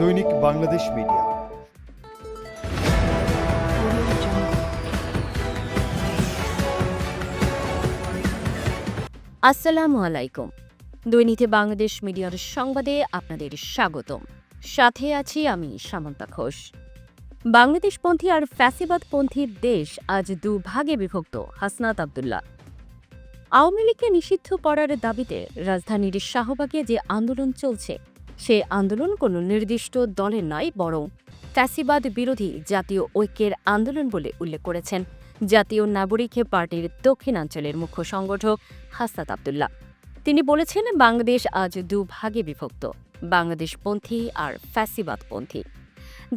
দৈনিক বাংলাদেশ মিডিয়া। আসসালামু আলাইকুম। দৈনিকে বাংলাদেশ মিডিয়ার সংবাদে আপনাদের স্বাগতম। সাথে আছি আমি সামন্তা ঘোষ। বাংলাদেশপন্থী আর ফ্যাসিবাদপন্থীর দেশ আজ দুভাগে বিভক্ত, হাসনাত আবদুল্লাহ। আওয়ামী লীগকে নিষিদ্ধ করার দাবিতে রাজধানীর শাহবাগে যে আন্দোলন চলছে সে আন্দোলন কোনো নির্দিষ্ট দলের নয়, বরং ফ্যাসিবাদ বিরোধী জাতীয় ঐক্যের আন্দোলন বলে উল্লেখ করেছেন জাতীয় নাগরিক পার্টির দক্ষিণাঞ্চলের মুখ্য সংগঠক হাসনাত আবদুল্লাহ। তিনি বলেছেন, বাংলাদেশ আজ দুভাগে বিভক্ত, বাংলাদেশপন্থী আর ফ্যাসিবাদপন্থী।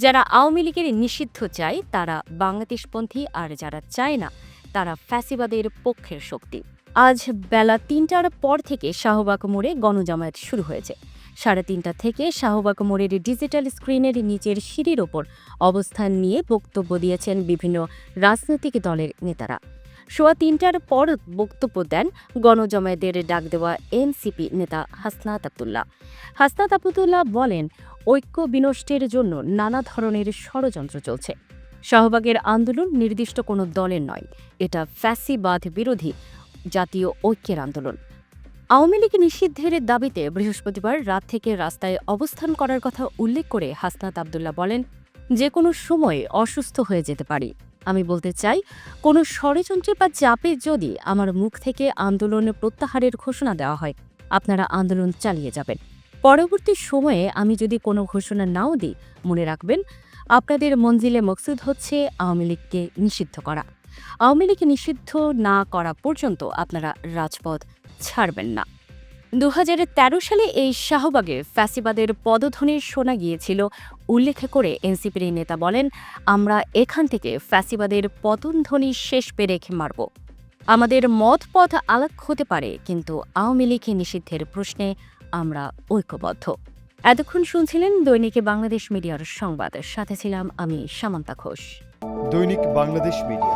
যারা আওয়ামী লীগের নিষিদ্ধ চায়, তারা বাংলাদেশপন্থী, আর যারা চায় না, তারা ফ্যাসিবাদের পক্ষের শক্তি। আজ বেলা তিনটার পর থেকে শাহবাগ মোড়ে গণজামায়াত শুরু হয়েছে। সাড়ে তিনটা থেকে শাহবাগ মোড়ের ডিজিটাল স্ক্রিনের নিচের সিঁড়ির ওপর অবস্থান নিয়ে বক্তব্য দিয়েছেন বিভিন্ন রাজনৈতিক দলের নেতারা। সোয়া তিনটার পর বক্তব্য দেন গণজমায়েতের ডাক দেওয়া এনসিপি নেতা হাসনাত আবদুল্লাহ। হাসনাত আবদুল্লাহ বলেন, ঐক্য বিনষ্টের জন্য নানা ধরনের ষড়যন্ত্র চলছে। শাহবাগের আন্দোলন নির্দিষ্ট কোনো দলের নয়, এটা ফ্যাসিবাদ বিরোধী জাতীয় ঐক্যের আন্দোলন। আওয়ামী লীগ নিষিদ্ধের দাবিতে বৃহস্পতিবার রাত থেকে রাস্তায় অবস্থান করার কথা উল্লেখ করে হাসনাত আবদুল্লাহ বলেন, যে কোনো সময় অসুস্থ হয়ে যেতে পারি। আমি বলতে চাই, কোনো ষড়যন্ত্র বা চাপে যদি আমার মুখ থেকে আন্দোলন প্রত্যাহারের ঘোষণা দেওয়া হয়, আপনারা আন্দোলন চালিয়ে যাবেন। পরবর্তী সময়ে আমি যদি কোনো ঘোষণা নাও দিই, মনে রাখবেন, আপনাদের মঞ্জিলে মকসুদ হচ্ছে আওয়ামী লীগকে নিষিদ্ধ করা। আওয়ামী লীগ নিষিদ্ধ না করা পর্যন্ত আপনারা রাজপথ ছাড়বেন না। দু সালে এই শাহবাগে ফ্যাসিবাদের পদধ্বনি শোনা গিয়েছিল। উল্লেখ করে এনসিপির নেতা বলেন, আমরা এখান থেকে ফ্যাসিবাদের পতনধ্বনি শেষ পেরেখে মারব। আমাদের মত পথ আলাক হতে পারে, কিন্তু আওয়ামী লীগ নিষিদ্ধের প্রশ্নে আমরা ঐক্যবদ্ধ। এতক্ষণ শুনছিলেন দৈনিকে বাংলাদেশ মিডিয়ার সংবাদ। সাথে ছিলাম আমি সামান্তা ঘোষ। দৈনিক বাংলাদেশ মিডিয়া।